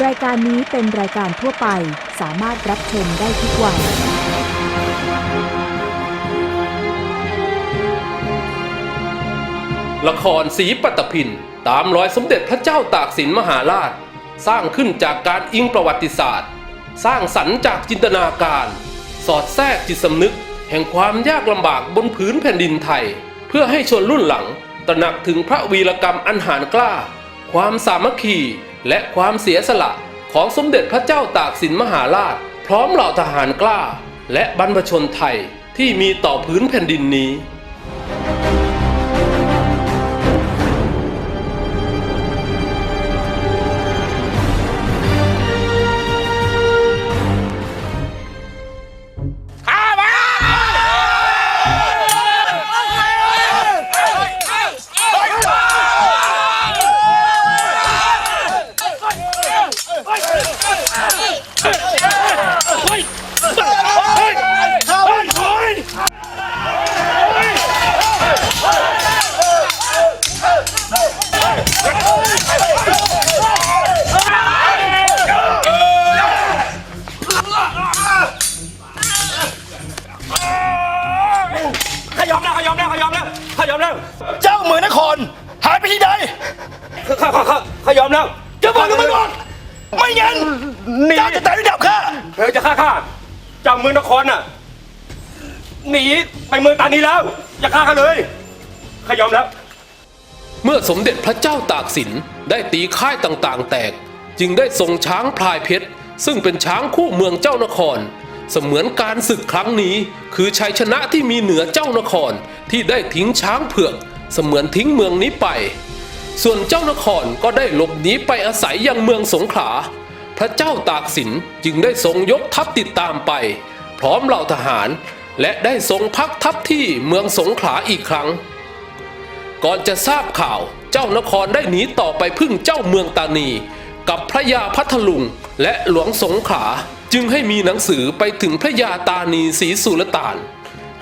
รายการนี้เป็นรายการทั่วไปสามารถรับชมได้ทุกวัยละครสีปัตตพินตามรอยสมเด็จพระเจ้าตากสินมหาราช สร้างขึ้นจากการอิงประวัติศาสตร์ สร้างสรรค์จากจินตนาการ สอดแทรกจิตสำนึก แห่งความยากลำบากบนผืนแผ่นดินไทย เพื่อให้ชนรุ่นหลัง ตระหนักถึงพระวีรกรรมอันหารกล้า ความสามัคคี และความเสียสละของสมเด็จพระเจ้าตากสินมหาราช พร้อมเหล่าทหารกล้า และบรรพชนไทยที่มีต่อพื้นแผ่นดินนี้ เจ้าจะตายด้วยดาบข้าเธอจะฆ่าข้าจากเมืองนครน่ะหนีไปเมืองตานีแล้ว อย่าฆ่าข้าเลยข้ายอมแล้ว เมื่อสมเด็จพระเจ้าตากสินได้ตีค่ายต่างๆ แตก จึงได้ส่งช้างพลายเพชร ซึ่งเป็นช้างคู่เมืองเจ้านคร เสมือนการศึกครั้งนี้ คือชัยชนะที่มีเหนือเจ้านครที่ได้ทิ้งช้างเผือก เสมือนทิ้งเมืองนี้ไป ส่วนเจ้านครก็ได้หลบหนีไปอาศัยยังเมืองสงขลา ระเจ้าตากสินจึงได้ทรงยกทัพติดตามไป พร้อมเหล่าทหาร และได้ทรงพักทัพที่เมืองสงขลาอีกครั้ง ก่อนจะทราบข่าวเจ้านครได้หนีต่อไปพึ่งเจ้าเมืองตานี กับพระยาพัทลุงและหลวงสงขลาจึงให้มีหนังสือไปถึงพระยาตานีศรีสุลต่าน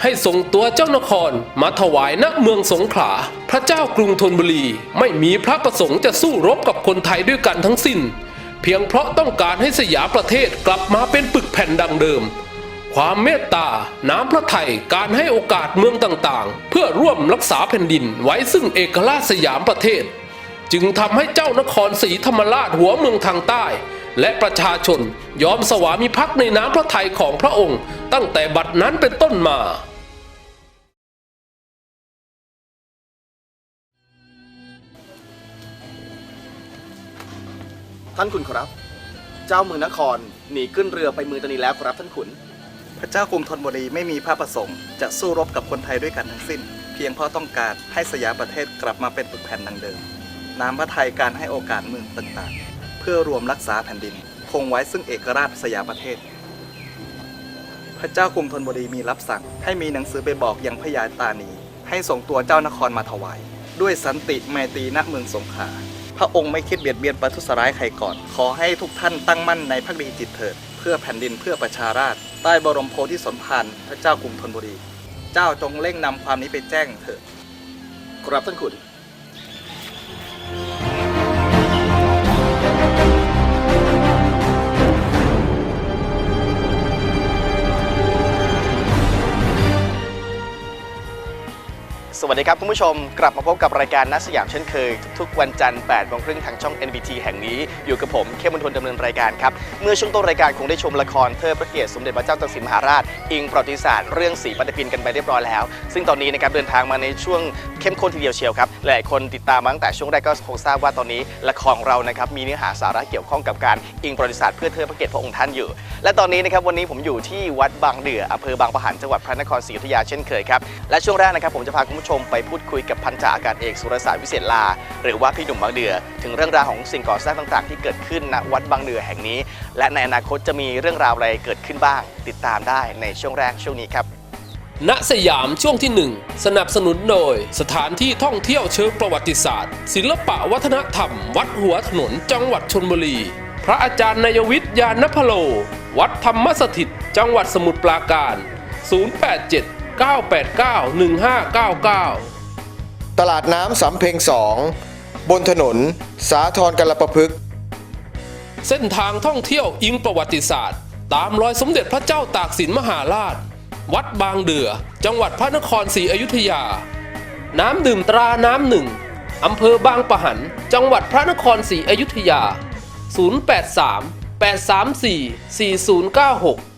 ให้ส่งตัวเจ้านครมาถวายณเมืองสงขลาพระเจ้ากรุงธนบุรีไม่มีพระประสงค์จะสู้รบกับคนไทยด้วยกันทั้งสิ้น เพียงเพราะต้องการให้สยามประเทศกลับมาเป็นปึกแผ่นดังเดิม ความเมตตา น้ำพระทัยการให้โอกาสเมืองต่างๆ เพื่อร่วมรักษาแผ่นดินไว้ซึ่งเอกราชสยามประเทศ จึงทำให้เจ้านครศรีธรรมราชหัวเมืองทางใต้ และประชาชนยอมสวามิภักดิ์ในน้ำพระทัยของพระองค์ ตั้งแต่บัดนั้นเป็นต้นมา ท่านขุนครับ เจ้าเมืองนครหนีขึ้นเรือไปเมืองตนีแล้วครับท่านขุน พระเจ้ากรุงธนบุรีไม่มีพระประสงค์จะสู้รบกับคนไทยด้วยกันทั้งสิ้น เพียงเพราะต้องการให้สยามประเทศกลับมาเป็นปึกแผ่นดังเดิม น้ำพระทัยการให้โอกาสเมืองต่างๆ เพื่อรวมรักษาแผ่นดิน คงไว้ซึ่งเอกราชสยามประเทศ พระเจ้ากรุงธนบุรีมีรับสั่ง ให้มีหนังสือไปบอกยังพระยาตานีให้ส่งตัวเจ้านครมาถวาย ด้วยสันติไมตรีณเมืองสงขลา พระองค์ไม่คิดเบียดเบียนประทุษร้ายใครก่อน ขอให้ทุกท่านตั้งมั่นในพักดีจิตเถิด เพื่อแผ่นดินเพื่อประชาราษฎร์ใต้บรมโพธิสมภารพระเจ้ากรุงธนบุรี เจ้าจงเร่งนำความนี้ไปแจ้งเถิด ครับท่านขุน สวัสดีครับคุณผู้ชม กลับมาพบกับรายการนัดสยามเช่นเคย ทุกๆวันจันทร์8โมงครึ่งทางช่อง NBT แห่งนี้ อยู่กับผมเข้มมนทนดำเนินรายการครับ เมื่อช่วงต้นรายการคงได้ชมละครเทิดพระเกียรติสมเด็จพระเจ้าตากสินมหาราช อิงประวัติศาสตร์เรื่องสีปฏิพินกันไปเรียบร้อยแล้ว ซึ่งตอนนี้นะครับเดินทางมาในช่วงเข้มข้นทีเดียวเชียวครับหลายคนติดตามมาตั้งแต่ช่วงแรกก็คงทราบว่าตอนนี้ละครเรานะครับมีเนื้อหาสาระเกี่ยวข้องกับการอิงประวัติศาสตร์เพื่อเทิดพระเกียรติพระองค์ท่านอยู่ และตอนนี้นะครับวันนี้ผมอยู่ที่วัดบางเดืออำเภอบางปะหันจังหวัดพระนครศรีอยุธยาเช่นเคยครับและช่วงแรกนะครับผมจะพาคุณผู้ชมไปพูดคุยกับพันจ่าอากาศเอกสุรศักดิ์วิเศษลา หรือว่าพี่หนุ่มบางเดือ ถึงเรื่องราวของสิ่งก่อสร้างต่าง ๆ ที่เกิดขึ้นณวัดบางเดือแห่งนี้ และในอนาคตจะมีเรื่องราวอะไรเกิดขึ้นบ้าง ติดตามได้ในช่วงแรกช่วงนี้ครับณสยามช่วงที่ 1 สนับสนุนโดย สถานที่ท่องเที่ยวเชิงประวัติศาสตร์ ศิลปะวัฒนธรรม วัดหัวถนนจังหวัดชนบุรี พระอาจารย์นายวิทยานพโล วัดธรรมสถิต จังหวัดสมุทรปราการ 087 989 1599ตลาดน้ำสำเพ็งสองบนถนน สาทรกรประพฤกษ์เส้นทางท่องเที่ยวอิงประวัติศาสตร์ ตามรอยสมเด็จพระเจ้าตากสินมหาราช วัดบางเดือ จังหวัดพระนครศรีอยุธยา น้ำดื่มตราน้ำหนึ่งอำเภอบางปะหัน จังหวัดพระนครศรีอยุธยา 083 834 4096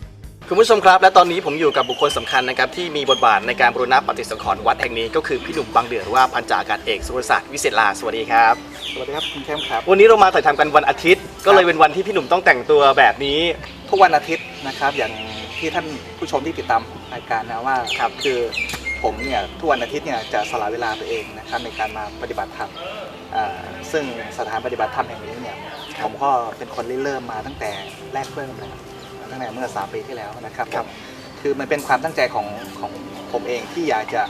คุณผู้ชมครับ และตอนนี้ผมอยู่กับบุคคลสำคัญนะครับที่มีบทบาทในการบูรณะปฏิสังขรณ์วัดแห่งนี้ก็คือพี่หนุ่มบางเดือหรือว่าพันจ่าอากาศเอกสุรศักดิ์วิเศษลาสวัสดีครับสวัสดีครับคุณเข้มครับวันนี้เรามาถ่ายทำกันวันอาทิตย์ ก็เลยเป็นวันที่พี่หนุ่มต้องแต่งตัวแบบนี้ ทุกวันอาทิตย์นะครับอย่างที่ท่านผู้ชมที่ติดตามรายการนะว่าครับคือผมเนี่ยทุกวันอาทิตย์เนี่ยจะสละเวลาตัวเองนะครับในการมาปฏิบัติธรรมอ่าซึ่งสถานปฏิบัติธรรมแห่งนี้เนี่ยผมก็เป็นคนริเริ่มมาตั้งแต่แรกเริ่มเลยครับ ตั้งแต่เมื่อสามปีที่แล้วนะครับครับ คือมันเป็นความตั้งใจของของผมเองที่อยากจะ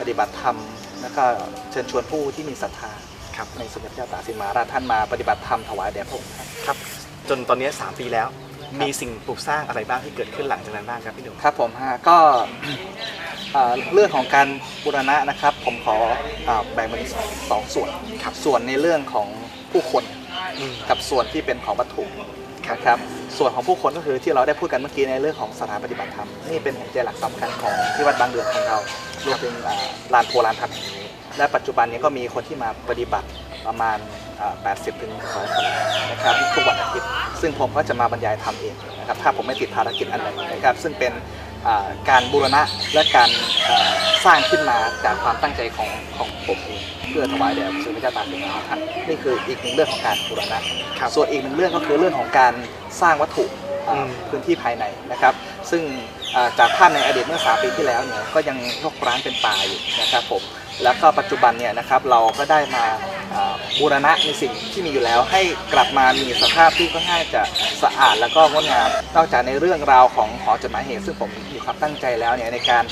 ปฏิบัติธรรมแล้วก็เชิญชวนผู้ที่มีศรัทธาครับในสมเด็จพระเจ้าตากสินมหาราชท่านมาปฏิบัติธรรมถวายแด่พระองค์ท่านครับจนตอนนี้ 3 ปีแล้ว มีสิ่งปลูกสร้างอะไรบ้างที่เกิดขึ้นหลังจากนั้นบ้างครับพี่หนุ่มครับผมฮะก็เอ่อเรื่องของการบูรณะนะครับ ผมขอเอ่อแบ่งเป็นสองส่วนครับส่วนในเรื่องของผู้คน อืม กับส่วนที่เป็นของวัตถุ นะครับส่วนของผู้คนก็คือที่เราได้พูดกันเมื่อกี้ในเรื่องของสถานปฏิบัติธรรมนี่เป็นหัวใจหลักสำคัญของที่วัดบางเดือดของเรารวมถึงลานโพลานธรรมแห่งนี้ และปัจจุบันนี้ก็มีคนที่มาปฏิบัติประมาณ 80ถึง100คนนะครับทุกวันอาทิตย์ซึ่งผมก็จะมาบรรยายธรรมเองนะครับถ้าผมไม่ติดภารกิจอันไหนนะครับซึ่งเป็น การบูรณะและการอ่าสร้างขึ้นมาจากความตั้งใจของของผมเองเพื่อถวายแด่พระสุพระเจ้าตากสินมหาราชท่านนี่คืออีกหนึ่งเรื่องของการบูรณะครับส่วนอีกหนึ่งเรื่องก็คือเรื่องของการสร้างวัตถุอ่าอืมพื้นที่ภายในนะครับ ซึ่งอ่าจากภาพในอดีตเมื่อสามปีที่แล้วเนี่ยก็ยังรกร้างเป็นป่าอยู่นะครับผม แล้วก็ปัจจุบันเนี่ยนะครับเราก็ได้มาอ่าบูรณะในสิ่งที่มีอยู่แล้ว ให้กลับมามีสภาพที่ค่อนข้างจะสะอาดแล้วก็งดงามนอกจากในเรื่องราวของหอจดหมายเหตุซึ่งผมมีความตั้งใจแล้วเนี่ยในการ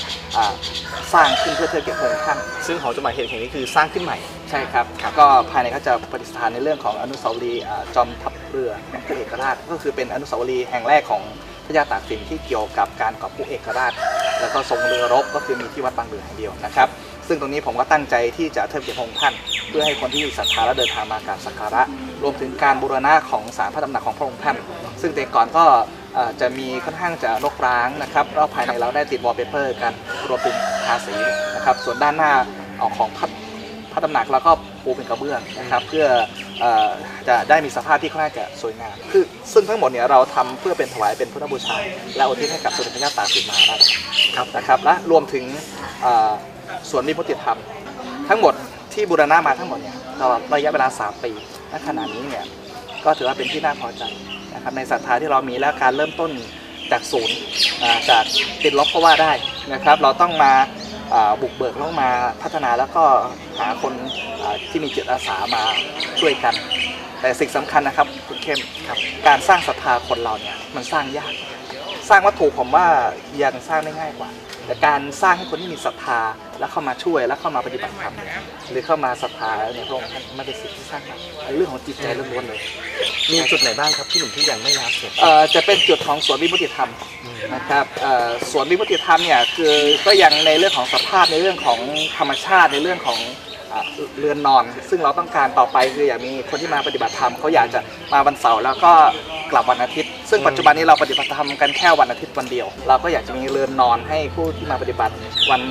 สร้างขึ้นเพื่อเทิดเกียรติพระองค์ท่านซึ่งหอจดหมายเหตุแห่งนี้คือสร้างขึ้นใหม่ใช่ครับก็ภายในก็จะประดิษฐานในเรื่องของอนุสาวรีย์จอมทัพเรือแห่งพระเอกราชก็คือเป็นอนุสาวรีย์แห่งแรกของพระยาตากสินที่เกี่ยวกับการกอบกู้เอกราช แล้วก็ทรงเรือรบก็คือมีที่วัดบางเรือแห่งเดียวนะครับ ซึ่งตรงนี้ผมก็ตั้งใจที่จะเทิดเกียรติพระองค์ท่าน เพื่อให้คนที่ศรัทธาและเดินทางมากราบสักการะ รวมถึงการบูรณะของสารพระตำหนักของพระองค์ท่าน ซึ่งแต่ก่อนก็เอ่อจะมีค่อนข้างจะรกร้างนะครับแล้วภายในเราได้ติดวอลเปเปอร์กันรวมถึงทาสีนะครับส่วนด้านหน้าออกของพระพระตำหนักแล้วก็ปูเป็นกระเบื้องนะครับเพื่อเอ่อจะได้มีสภาพที่ค่อนข้างจะสวยงามคือซึ่งทั้งหมดเนี่ยเราทำเพื่อเป็นถวายเป็นพุทธบูชา และอุทิศให้กับสมเด็จพระเจ้าตากสินมหาราช ครับนะครับและรวมถึงเอ่อ สวนวิมุติธรรม ทั้งหมดที่บูรณะมาทั้งหมดเนี่ยตลอดระยะเวลา 3 ปีณขณะนี้เนี่ยก็ถือว่าเป็นที่น่าพอใจนะครับในศรัทธาที่เรามีและการเริ่มต้นจากศูนย์อ่าจากติดลบก็ว่าได้นะครับ เราต้องมาอ่าบุกเบิกต้องมาพัฒนาแล้วก็หาคนอ่าที่มีจิตอาสามาช่วยกัน แต่สิ่งสำคัญนะครับคุณเข้มครับการสร้างศรัทธาคนเราเนี่ยมันสร้างยาก สร้างวัตถุผมว่ายังสร้างได้ง่ายกว่า แต่การสร้างให้คนที่มีศรัทธาแล้วเข้ามาช่วยแล้วเข้ามาปฏิบัติธรรมเนี่ยหรือเข้ามาศรัทธาในพระองค์ท่านมันเป็นสิ่งที่สร้างได้เป็นเรื่องของจิตใจล้วนๆเลย มีจุดไหนบ้างครับพี่หนุ่มที่ยังไม่แล้วเสร็จเอ่อจะเป็นจุดของสวนวิมุติธรรมนะครับเอ่อสวนวิมุติธรรมเนี่ยคือก็ยังในเรื่องของสภาพในเรื่องของธรรมชาติในเรื่องของอะเรือนนอน ซึ่งเราต้องการต่อไปคืออยากมีคนที่มาปฏิบัติธรรมเขาอยากจะมาวันเสาร์แล้วก็กลับวันอาทิตย์ ซึ่งปัจจุบันนี้เราปฏิบัติธรรมกันแค่วันอาทิตย์วันเดียว เราก็อยากจะมีเรือนนอนให้ผู้ที่มาปฏิบัติวัน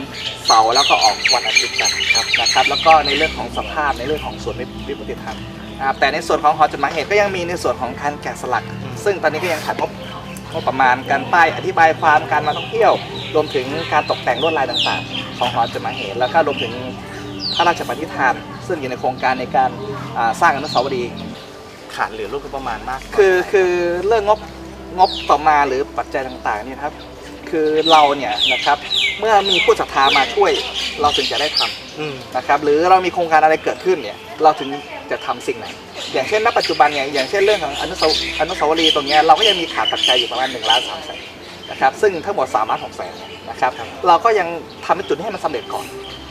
เสาร์แล้วก็ออกวันอาทิตย์กันครับนะครับ แล้วก็ในเรื่องของสภาพในเรื่องของสวนวิมุติธรรมนะครับแต่ในส่วนของหอจดหมายเหตุก็ยังมีในส่วนของการแกะสลัก ซึ่งตอนนี้ก็ยังขาดงบงบประมาณการป้ายอธิบายความการมาท่องเที่ยว รวมถึงการตกแต่งลวดลายต่างๆ ของหอจดหมายเหตุ แล้วก็รวมถึงพระราชปณิธาน ซึ่งอยู่ในโครงการในการอ่าสร้างอนุสาวรีย์ ขาดเหลือรูปประมาณมากคือคือเรื่องงบงบต่อมาหรือปัจจัยต่างๆเนี่ยครับคือเราเนี่ยนะครับเมื่อมีผู้ศรัทธามาช่วยเราถึงจะได้ทำอืมนะครับหรือเรามีโครงการอะไรเกิดขึ้นเนี่ยเราถึงจะทำสิ่งไหน อย่างเช่นณปัจจุบันเนี่ยอย่างเช่นเรื่องของอนุสาวอนุสาวรีย์ตรงเนี้ยเราก็ยังมีขาดปัจจัยอยู่ประมาณ1ล้านสามแสนนะครับซึ่งทั้งหมด3ล้านหกแสนนะครับเราก็ยังทำในจุดนี้ให้มันสำเร็จก่อนอ่า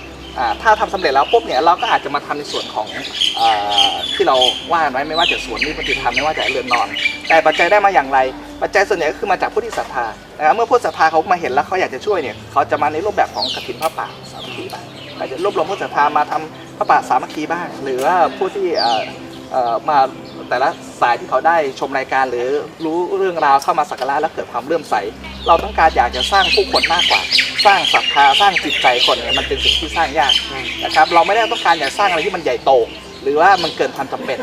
ถ้าทำสำเร็จแล้วปุ๊บเนี่ยเราก็อาจจะมาทำในส่วนของอที่เราว่าไว้ไม่ว่าจะสวนนิพติธรรมไม่ว่าจะเรือนนอน แต่ปัจจัยได้มาอย่างไร ปัจจัยส่วนใหญ่ก็คือมาจากผู้ที่ศรัทธานะครับเมื่อผู้ศรัทธาเขามาเห็นแล้วเขาอยากจะช่วยเนี่ยเขาจะมาในรูปแบบของกฐินพระป่าสามัคคีบ้างอาจจะรวบรวมผู้ศรัทธามาทำพระป่าสามัคคีบ้าง หรือว่าผู้ที่ มาแต่ละสายที่เขาได้ชมรายการหรือรู้เรื่องราวเข้ามาสักการะแล้วเกิดความเลื่อมใส เราต้องการอยากจะสร้างผู้คนมากกว่า สร้างศรัทธาสร้างจิตใจคนเนี่ยมันเป็นสิ่งที่สร้างยากนะครับเราไม่ได้ต้องการอยากสร้างอะไรที่มันใหญ่โต หรือว่ามันเกินความจำเป็น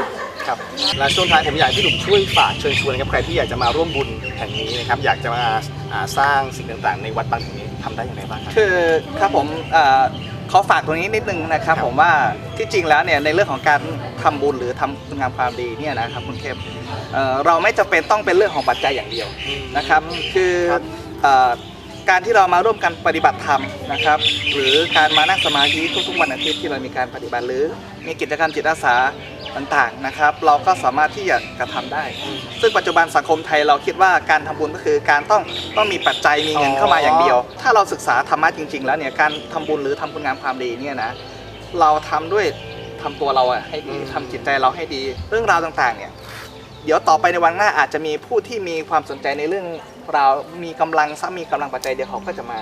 ครับและช่วงท้ายผมอยากให้พี่หนุ่มช่วยฝากเชิญชวนนะครับใครที่อยากจะมาร่วมบุญแห่งนี้นะครับอยากจะมาอ่าสร้างสิ่งต่างๆ ในวัดบางแห่งนี้ทำได้อย่างไรบ้างครับคือครับผมเอ่อ ขอฝากตรงนี้นิดนึงนะครับ ผมว่าที่จริงแล้วเนี่ยในเรื่องของการทำบุญหรือทำคุณงามความดีเนี่ยนะครับคุณเข้มเอ่อเราไม่จำเป็นต้องเป็นเรื่องของปัจจัยอย่างเดียวนะครับ คือครับเอ่อการที่เรามาร่วมกันปฏิบัติธรรมนะครับ หรือการมานั่งสมาธิทุกๆวันอาทิตย์ที่เรามีการปฏิบัติหรือมีกิจกรรมจิตอาสา ต่างๆนะครับ เราก็สามารถที่จะกระทำได้ ซึ่งปัจจุบันสังคมไทยเราคิดว่าการทำบุญก็คือการต้องต้องมีปัจจัยมีเงินเข้ามาอย่างเดียว ถ้าเราศึกษาธรรมะจริง ๆ แล้วเนี่ยการทำบุญหรือทำคุณงามความดีเนี่ยนะเราทำด้วยทำตัวเราอะให้ดีทำจิตใจเราให้ดีเรื่องราวต่างๆเนี่ยเดี๋ยวต่อไปในวันหน้าอาจจะมีผู้ที่มีความสนใจในเรื่องราวมีกำลังซ้ำมีกำลังปัจจัยเดี๋ยวเขาก็จะมา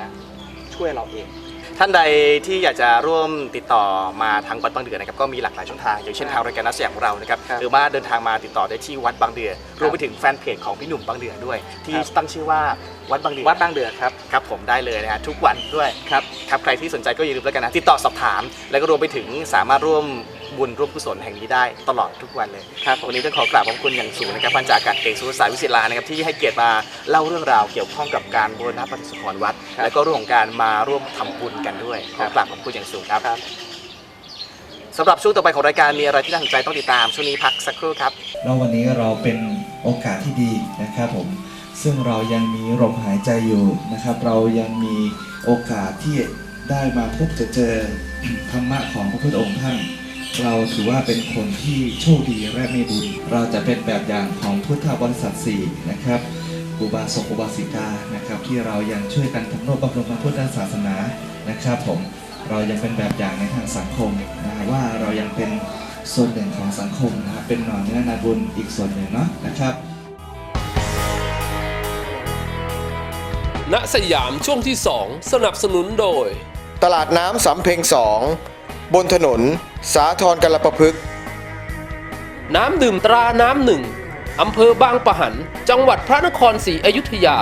ช่วยเราเอง ท่านใดที่อยากจะร่วมติดต่อมาทางวัดบางเดือนะครับก็มีหลากหลายช่องทางอย่างเช่นทางรายการนักแสดงของเรานะครับครับหรือว่าเดินทางมาติดต่อได้ที่วัดบางเดือรวมไปถึงแฟนเพจของพี่หนุ่มบางเดือด้วย ที่ครับตั้งชื่อว่าวัดบางเดือวัดบางเดือครับครับผมได้เลยนะฮะทุกวันด้วยครับครับใครที่สนใจก็อย่าลืมแล้วกันนะติดต่อสอบถาม แล้วก็รวมไปถึงสามารถร่วม บุญร่วมกุศลแห่งนี้ได้ตลอดทุกวันเลยครับวันนี้ต้องขอกราบขอบคุณอย่างสูงนะครับพันจากาศเอกสุรสายวิศิลานะครับที่ให้เกียรติมาเล่าเรื่องราวเกี่ยวข้องกับการบูรณะปฏิสังขรณ์วัดครับและก็เรื่องของการมาร่วมทำบุญกันด้วยขอกราบขอบคุณอย่างสูงครับครับสำหรับช่วงต่อไปของรายการมีอะไรที่น่าสนใจต้องติดตามช่วงนี้พักสักครู่ครับแล้ววันนี้เราเป็นโอกาสที่ดีนะครับผมซึ่งเรายังมีลมหายใจอยู่นะครับ เรายังมีโอกาสที่ได้มาพบจะเจอธรรมะของพระพุทธองค์ท่าน เราถือว่าเป็นคนที่โชคดีและมีบุญ เราจะเป็นแบบอย่างของพุทธบริษัทสี่นะครับอุบาสกอุบาสิกานะครับที่เรายังช่วยกันทำนุบำรุงพระพุทธศาสนานะครับผมเรายังเป็นแบบอย่างในทางสังคมนะว่าเรายังเป็นส่วนหนึ่งของสังคมนะครับเป็นหน่อเนื้อนาบุญอีกส่วนหนึ่งเนาะนะครับณสยามช่วงที่ 2 สนับสนุนโดย ตลาดน้ำสำเพ็งสอง บนถนน สาทรกรประพฤกษ์น้ำดื่มตราน้ำหนึ่งอำเภอบางปะหัน จังหวัดพระนครศรีอยุธยา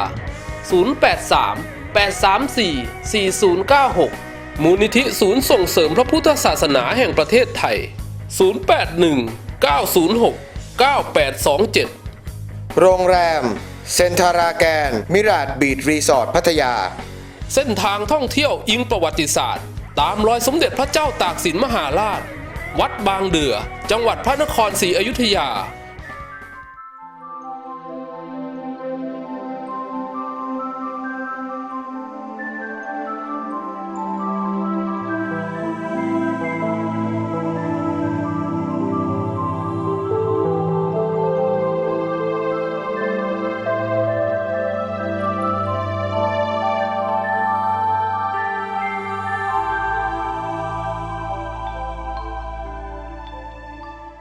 083 834 4096 มูลนิธิศูนย์ส่งเสริมพระพุทธศาสนาแห่งประเทศไทย 081 906 9827 โรงแรม เซนทาราแกน มิราดบีดรีสอร์ทพัทยา เส้นทางท่องเที่ยวอิงประวัติศาสตร์ ตามรอยสมเด็จพระเจ้าตากสินมหาราช วัดบางเดือ จังหวัดพระนครศรีอยุธยา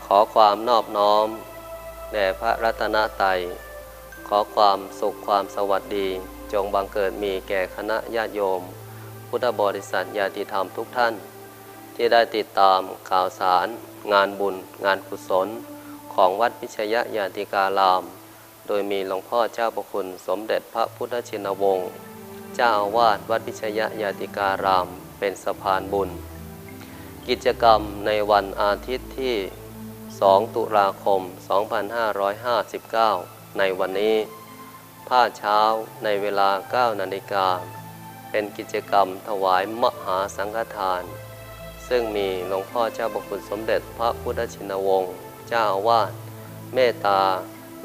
ขอความนอบน้อมแด่พระรัตนตรัยขอความสุขความสวัสดี จงบังเกิดมีแก่คณะญาติโยม พุทธบริษัทญาติธรรมทุกท่าน ที่ได้ติดตามข่าวสาร งานบุญ งานกุศล ของวัดพิชยญาติการาม โดยมีหลวงพ่อเจ้าประคุณสมเด็จพระพุทธชินวงศ์เจ้าอาวาสวัดพิชยญาติการาม เป็นสะพานบุญ กิจกรรมในวันอาทิตย์ที่ 2 ตุลาคม 2559 ในวันนี้ ผ้าเช้าในเวลา 9 นาฬิกา เป็นกิจกรรมถวายมหาสังฆทาน ซึ่งมีหลวงพ่อเจ้าประคุณสมเด็จพระพุทธชินวงศ์เจ้าอาวาสเมตตา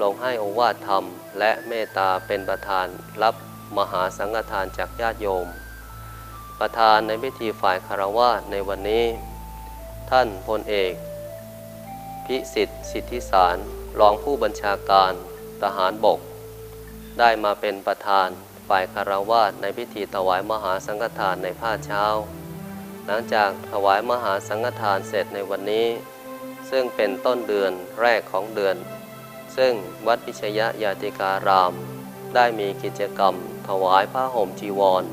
ลงให้โอวาทธรรม และเมตตาเป็นประธานรับมหาสังฆทานจากญาติโยม ประธานในพิธีฝ่ายคารวะในวันนี้ ท่านพลเอก พิสิทธิ์สิทธิสาร รองผู้บัญชาการทหารบก ได้มาเป็นประธานฝ่ายคารวาสในพิธีถวายมหาสังฆทานในภาคเช้า หลังจากถวายมหาสังฆทานเสร็จในวันนี้ ซึ่งเป็นต้นเดือนแรกของเดือน ซึ่งวัดพิชยญาติการาม ได้มีกิจกรรม ถวายผ้าห่มจีวร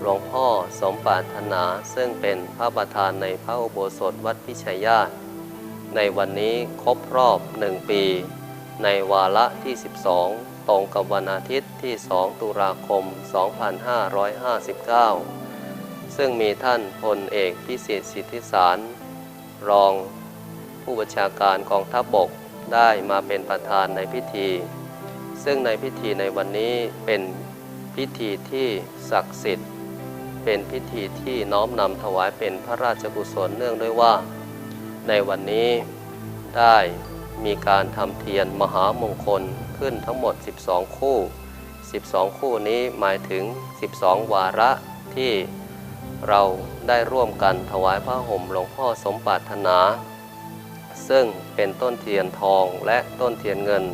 หลวงพ่อสมปรารถนาซึ่งเป็นพระประธานในพระอุโบสถวัดพิชยาติ ในวันนี้ครบรอบหนึ่งปี ในวาระที่ 12 ตรงกับวันอาทิตย์ที่ 2 ตุลาคม 2559 ซึ่งมีท่านพลเอกพิสิทธิ์สิทธิสาร รองผู้บัญชาการกองทัพบกได้มาเป็นประธานในพิธี ซึ่งในพิธีในวันนี้เป็นพิธีที่ศักดิ์สิทธิ์ เป็นพิธีที่น้อมนำถวายเป็นพระราชกุศลเนื่องด้วยว่า ในวันนี้ได้มีการทำเทียนมหามงคลขึ้นทั้งหมด 12 คู่ 12 คู่นี้หมายถึง 12 วาระที่เราได้ร่วมกันถวายพระห่มหลวงพ่อสมปรารถนา ซึ่งเป็นต้นเทียนทองและต้นเทียนเงิน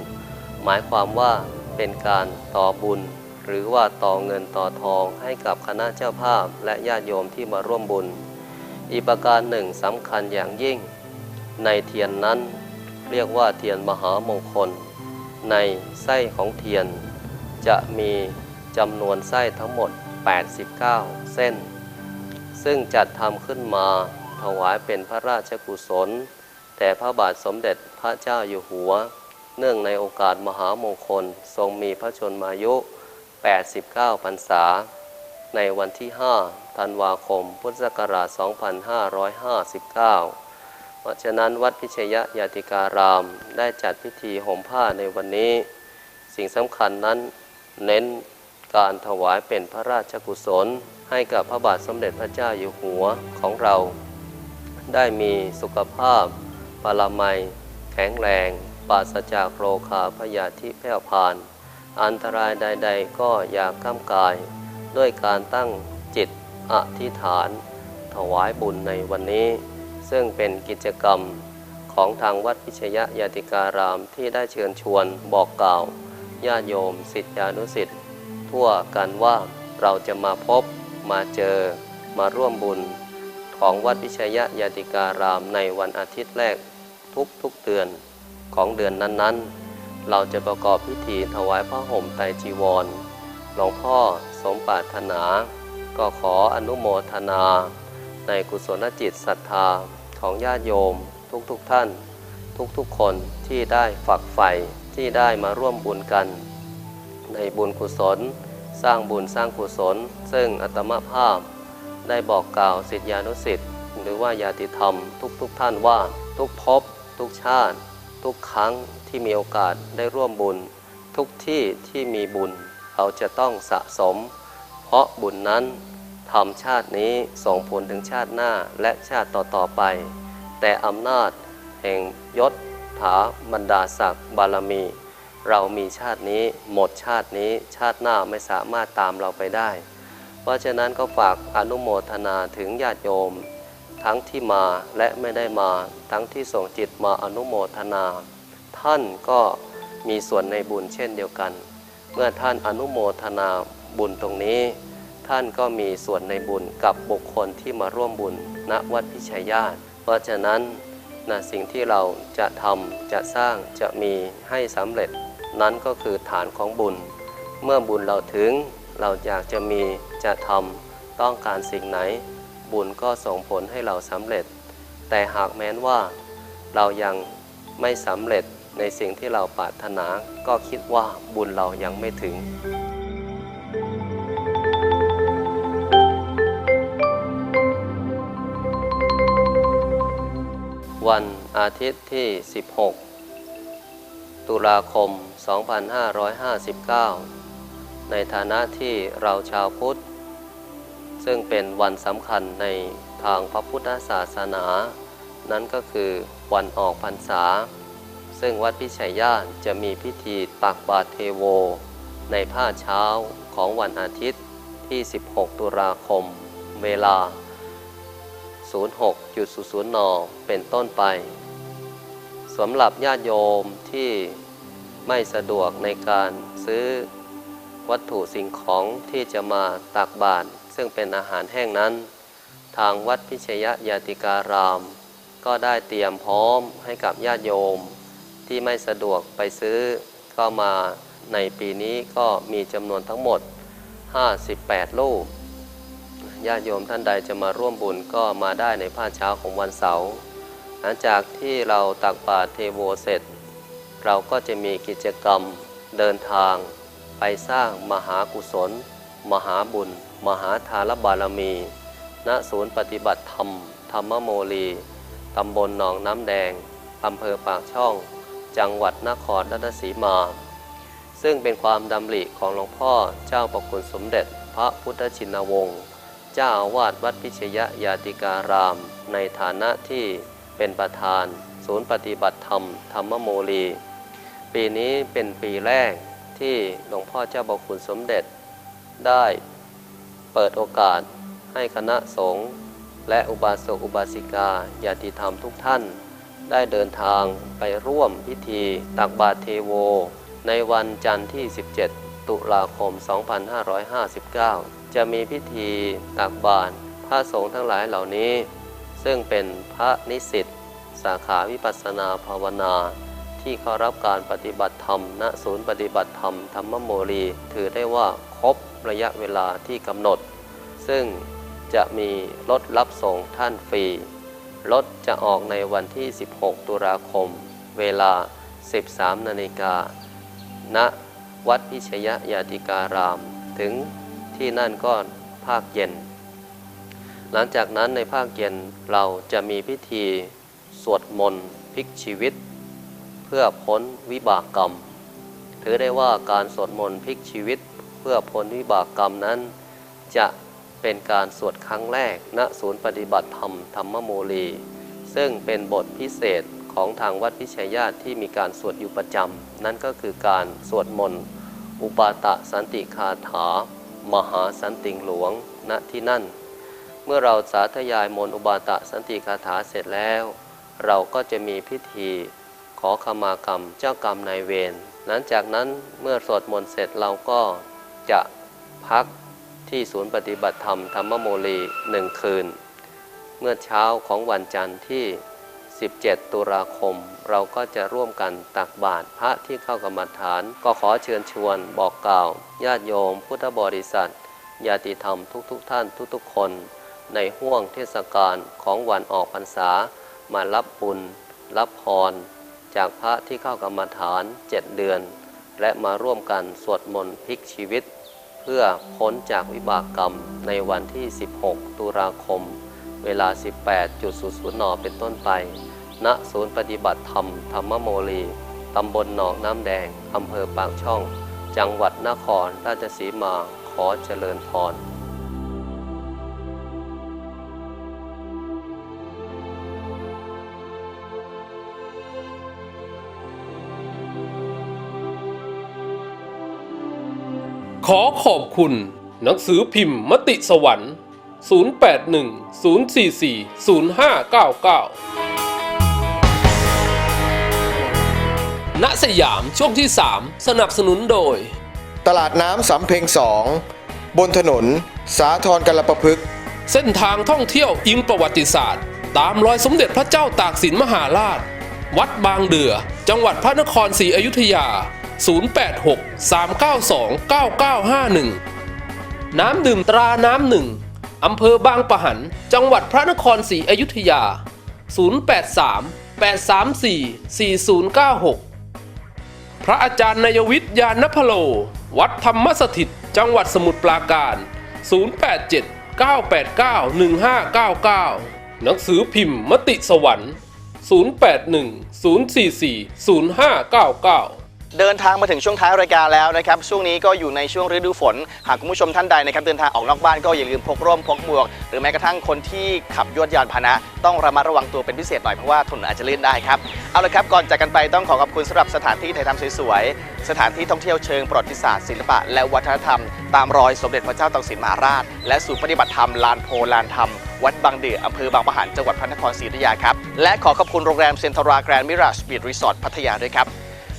หมายความว่าเป็นการต่อบุญ หรือว่าต่อเงินต่อทองให้กับคณะเจ้าภาพและญาติโยมที่มาร่วมบุญ อีกประการหนึ่งสำคัญอย่างยิ่ง ในเทียนนั้นเรียกว่าเทียนมหามงคล ในไส้ของเทียน จะมีจำนวนไส้ทั้งหมด 89 เส้น ซึ่งจัดทำขึ้นมาถวายเป็นพระราชกุศลแต่พระบาทสมเด็จพระเจ้าอยู่หัว เนื่องในโอกาสมหามงคลทรงมีพระชนมายุ 89 พรรษา ในวันที่ 5 ธันวาคม พุทธศักราช 2559 เพราะฉะนั้นวัดพิชยยาติการามได้จัดพิธีห่มผ้าในวันนี้ สิ่งสำคัญนั้นเน้นการถวายเป็นพระราชกุศล ให้กับพระบาทสมเด็จพระเจ้าอยู่หัวของเรา ได้มีสุขภาพปรมัย แข็งแรงปราศจากโรคาพยาธิแพร่พาน อันตรายใด ๆ ก็อย่าก้ามกาย ด้วยการตั้งจิตอธิษฐาน ถวายบุญในวันนี้ ซึ่งเป็นกิจกรรมของทางวัดพิชยยาติการามที่ได้เชิญชวนบอกกล่าวญาติโยมสิทธิานุสิทธิ์ทั่วกันว่าเราจะมาพบมาเจอมาร่วมบุญของวัดพิชยยาติการามในวันอาทิตย์แรกทุกทุกเดือนของเดือนนั้นๆ เราจะประกอบพิธีถวายพระห่มไตจีวร หลวงพ่อสมปรารถนา ก็ขออนุโมทนา ในกุศลจิตศรัทธา ของญาติโยม ทุกๆทท่าน ทุกๆคนที่ได้ฝักใฝ่ที่ได้มาร่วมบุญกัน ในบุญกุศล สร้างบุญสร้างกุศล ซึ่งอัตมภาพ ได้บอกกล่าวสิทธิานุสิทธิ์หรือว่าญาติธรรม ทุกๆทท่านว่า ทุกภพทุกชาติ ทุกครั้งที่มีโอกาสได้ร่วมบุญ ทุกที่ที่มีบุญ เราจะต้องสะสม เพราะบุญนั้น ทำชาตินี้ส่งผลถึงชาติหน้าและชาติต่อๆไป แต่อำนาจแห่งยศถาบรรดาศักดิ์บารมี เรามีชาตินี้หมดชาตินี้ชาติหน้าไม่สามารถตามเราไปได้ เพราะฉะนั้นก็ฝากอนุโมทนาถึงญาติโยม ทั้งที่มาและไม่ได้มาทั้งที่ส่งจิตมาอนุโมทนา ท่านก็มีส่วนในบุญเช่นเดียวกัน เมื่อท่านอนุโมทนาบุญตรงนี้ ท่านก็มีส่วนในบุญกับบุคคลที่มาร่วมบุญณวัดพิชัยญาติ เพราะฉะนั้นนะสิ่งที่เราจะทำจะสร้างจะมีให้สำเร็จ นั้นก็คือฐานของบุญ เมื่อบุญเราถึงเราอยากจะมีจะทำต้องการสิ่งไหน บุญก็ส่งผลให้เราสำเร็จ แต่หากแม้นว่า เรายังไม่สำเร็จในสิ่งที่เราปรารถนา ก็คิดว่าบุญเรายังไม่ถึง วันอาทิตย์ที่ 16 ตุลาคม 2559 ในฐานะที่เราชาวพุทธ ซึ่งเป็นวันสำคัญในทางพระพุทธศาสนา นั่นก็คือวันออกพรรษา ซึ่งวัดพิชัยญาติจะมีพิธีตักบาตรเทโว ในผ้าเช้าของวันอาทิตย์ที่ 16 ตุลาคม เวลา 06.00 น เป็นต้นไปสำหรับญาติโยมที่ไม่สะดวกในการซื้อวัตถุสิ่งของที่จะมาตักบาตรซึ่งเป็นอาหารแห้งนั้น ทางวัดพิชยยาติการาม ก็ได้เตรียมพร้อมให้กับญาติโยม ที่ไม่สะดวกไปซื้อก็มาในปีนี้ก็มีจำนวนทั้งหมด 58ลูก ญาติโยมท่านใดจะมาร่วมบุญก็มาได้ในภาคเช้าของวันเสาร์หลังจากที่เราตักบาตรเทโวเสร็จ เราก็จะมีกิจกรรมเดินทาง ไปสร้างมหากุศล มหาบุญ มหาทานบารมี ณศูนย์ปฏิบัติธรรม ธรรมโมลีตำบลหนองน้ำแดงอำเภอปากช่อง จังหวัดนครราชสีมา ซึ่งเป็นความดำริของหลวงพ่อเจ้าประคุณสมเด็จ พระพุทธชินวงศ์ จ้าอาวาสวัดพิชยยาติการาม ในฐานะที่เป็นประธาน ศูนย์ปฏิบัติธรรม ธรรมโมลี ปีนี้เป็นปีแรกที่หลวงพ่อเจ้าประคุณสมเด็จ ได้เปิดโอกาสให้คณะสงฆ์และอุบาสกอุบาสิกาญาติธรรมทุกท่าน ได้เดินทางไปร่วมพิธีตักบาตรเทโว ในวันจันทร์ที่ 17 ตุลาคม 2559 จะมีพิธีตักบาตรพระสงฆ์ทั้งหลายเหล่านี้ ซึ่งเป็นพระนิสิตสาขาวิปัสนาภาวนา ที่เข้ารับการปฏิบัติธรรมณศูนย์ปฏิบัติธรรมธรรมโมลีถือได้ว่าครบระยะเวลาที่กำหนด ซึ่งจะมีรถรับส่งท่านฟรีรถจะออกในวันที่ 16 ตุลาคม เวลา 13 นาฬิกาณวัดพิชยยาติการามถึง ที่นั่นก็ภาคเย็น หลังจากนั้นในภาคเย็นเราจะมีพิธีสวดมนต์พลิกชีวิต เพื่อพ้นวิบากกรรม ถือได้ว่าการสวดมนต์พลิกชีวิต เพื่อพ้นวิบากกรรมนั้น จะเป็นการสวดครั้งแรกณศูนย์ปฏิบัติธรรมธรรมโมลี ซึ่งเป็นบทพิเศษของทางวัดพิชัยญาติที่มีการสวดอยู่ประจำ นั่นก็คือการสวดมนต์อุปาตะสันติคาถา มหาสันติงหลวงณที่นั่น เมื่อเราสาธยายมนต์อุบาตะสันติคาถาเสร็จแล้ว เราก็จะมีพิธีขอขมากรรมเจ้ากรรมนายเวรหลังจากนั้นเมื่อสวดมนต์เสร็จเราก็จะพักที่ศูนย์ปฏิบัติธรรมธรรมโมลีหนึ่งคืน เมื่อเช้าของวันจันทร์ที่ 17 ตุลาคม เราก็จะร่วมกันตักบาตรพระที่เข้ากรรมฐาน ก็ขอเชิญชวนบอกกล่าว ญาติโยม พุทธบริษัทญาติธรรมทุกๆทท่านทุกๆคน ในห่วงเทศกาลของวันออกพรรษา มารับบุญ รับพร จากพระที่เข้ากรรมฐาน 7 เดือน และมาร่วมกันสวดมนต์พลิกชีวิต เพื่อพ้นจากวิบากกรรมในวันที่ 16 ตุลาคม เวลา 18.00 น เป็นต้นไป ณ ศูนย์ปฏิบัติธรรม ธรรมโมลี ตำบลหนองน้ำแดง อำเภอปากช่อง จังหวัดนครราชสีมา ขอเจริญพรขอขอบคุณ หนังสือพิมพ์มติสวรรค์ 0810440599 ณสยามช่วงที่ 3 สนับสนุนโดย ตลาดน้ำสำเพ็งสองบนถนน สาทรกรประพฤกษ์เส้นทางท่องเที่ยวอิงประวัติศาสตร์ ตามรอยสมเด็จพระเจ้าตากสินมหาราช วัดบางเดือ จังหวัดพระนครศรีอยุธยา 086 392 9951 น้ำดื่มตราน้ำหนึ่ง อำเภอบางปะหัน จังหวัดพระนครศรีอยุธยา 083 834 4096 พระอาจารย์นายวิทยานพโล วัดธรรมสถิต จังหวัดสมุทรปราการ 087 989 1599 หนังสือพิมพ์มติสวรรค์ 081 044 0599 เดินทางมาถึงช่วงท้ายรายการแล้วนะครับ ช่วงนี้ก็อยู่ในช่วงฤดูฝน หากคุณผู้ชมท่านใดนะครับเดินทางออกนอกบ้านก็อย่าลืมพกร่มพกหมวก หรือแม้กระทั่งคนที่ขับยวดยานพาหนะ ต้องระมัดระวังตัวเป็นพิเศษหน่อยเพราะว่าถนนอาจจะลื่นได้ครับ เอาละครับก่อนจากกันไปต้องขอขอบคุณสำหรับสถานที่ถ่ายทำสวยๆ สถานที่ท่องเที่ยวเชิงประวัติศาสตร์ศิลปะ และวัฒนธรรม ตามรอยสมเด็จพระเจ้าตากสินมหาราช และศูนย์ปฏิบัติธรรมลานโพลานธรรมวัดบางเดืออำเภอบางปะหันจังหวัดพระนครศรีอยุธยาครับและขอขอบคุณโรงแรมเซ็นทราแกรนด์มิราชบีทรีสอร์ทพัทยาด้วยครับ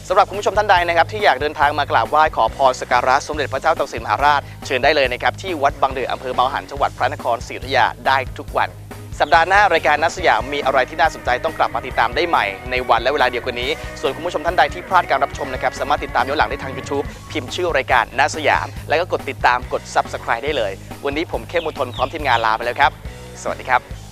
สำหรับคุณผู้ชมท่านใดนะครับที่อยากเดินทางมากราบไหว้ขอพรสักการะสมเด็จพระเจ้าตากสินมหาราช เชิญได้เลยนะครับที่วัดบางเดืออำเภอบางหันจังหวัดพระนครศรีอยุธยาได้ทุกวัน สัปดาห์หน้ารายการนัสยามมีอะไรที่น่าสนใจต้องกลับมาติดตามได้ใหม่ ในวันและเวลาเดียวกันนี้ ส่วนคุณผู้ชมท่านใดที่พลาดการรับชมนะครับสามารถติดตามย้อนหลังได้ทาง YouTube พิมพ์ชื่อรายการนัสยาม แล้วก็กดติดตามกด Subscribe ได้เลย วันนี้ผมเข้มมุทนพร้อมทีมงานลาไปแล้วครับ สวัสดีครับ